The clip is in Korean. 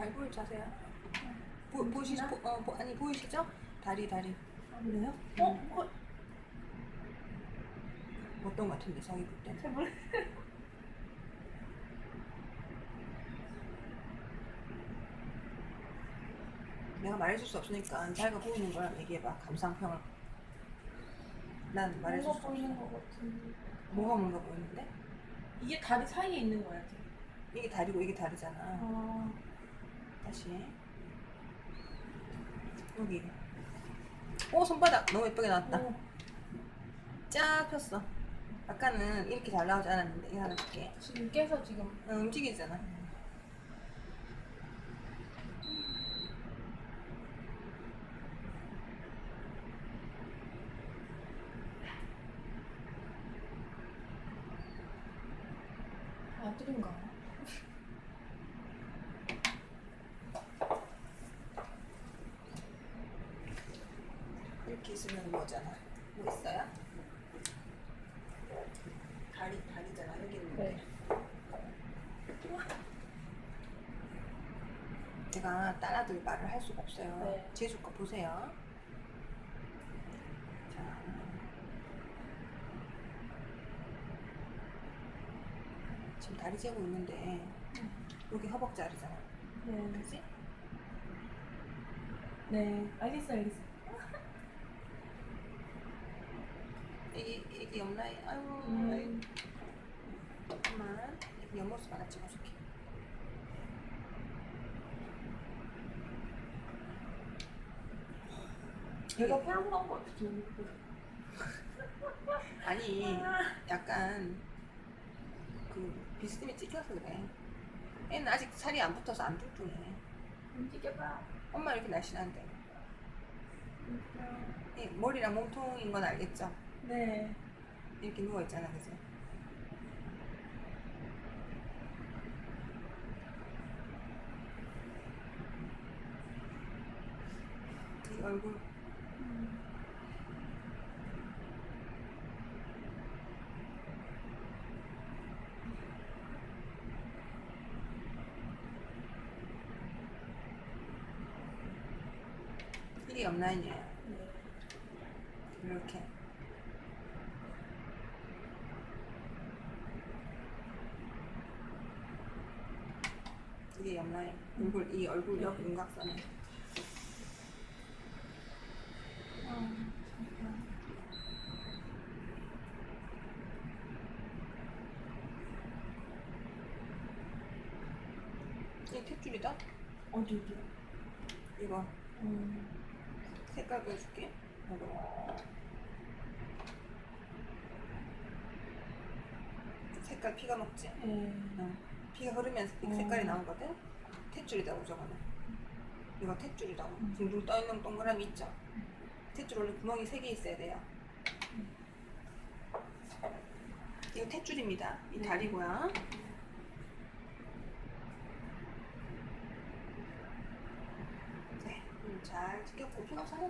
잘 보일 자세야. 보, 보시죠? 보, 어, 보, 아니 보이시죠? 다리 다리. 아, 그래요? 음. 어? 어? 어떤 것 같은데 자기 볼 때. 잘 모르. 내가 말해줄 수 없으니까 자기가 보이는 거랑 얘기해봐. 감상평을. 난 말해줄 수 뭔가 없어. 보이는 것 같은데. 뭐가 뭔가 보이는데? 이게 다리 사이에 있는 거야, 지금. 이게 다리고 이게 다리잖아. 아, 다시. 여기. 오 손바닥 너무 예쁘게 나왔다. 어, 쫙 폈어. 아까는 이렇게 잘 나오지 않았는데 이거 하나 줄게. 지금 깨서 지금. 어, 움직이잖아. 아들인가? 이렇게 있으면 뭐잖아. 뭐 있어요? 다리 다리잖아. 여기 있는데. 네. 제가 딸 아들 말을 할 수가 없어요. 네. 제주 거 보세요. 자. 지금 다리 재고 있는데 여기 허벅지알이잖아. 네. 그지? 네. 알겠어, 알겠어. 이게 이게 옆라인. 아유. 음. 잠깐만. 옆모습 하나 찍어줄게. 내가 펄펄한 것 같아, 지금. 아니 약간 그 비스듬히 찍혀서 그래. 얘는 아직 살이 안 붙어서 안 뚱뚱해. 움직여봐. 엄마 이렇게 날씬한데. 이 머리랑 몸통인 건 알겠죠? 네. 이렇게 누워 있잖아, 그지? 이 얼굴 이게 옆라인이에요. 네. 이렇게. 이게 옆라인. 얼굴 이 얼굴 옆 윤곽선에. 아, 잠깐. 이 탯줄이다. 어디, 어디야? 이거 음. 색깔 보여줄게. 이거. 색깔 피가 먹지. 네. 응. 피가 흐르면서 이 색깔이 음. 나오거든. 탯줄이다고 저거는. 이거 탯줄이라고. 음. 둥둥 떠 있는 동그라미 있죠. 탯줄 원래 구멍이 세 개 있어야 돼요. 이거 탯줄입니다. 이 네. 다리고요. 네, 음, 잘 튀겼고 피가 살았어.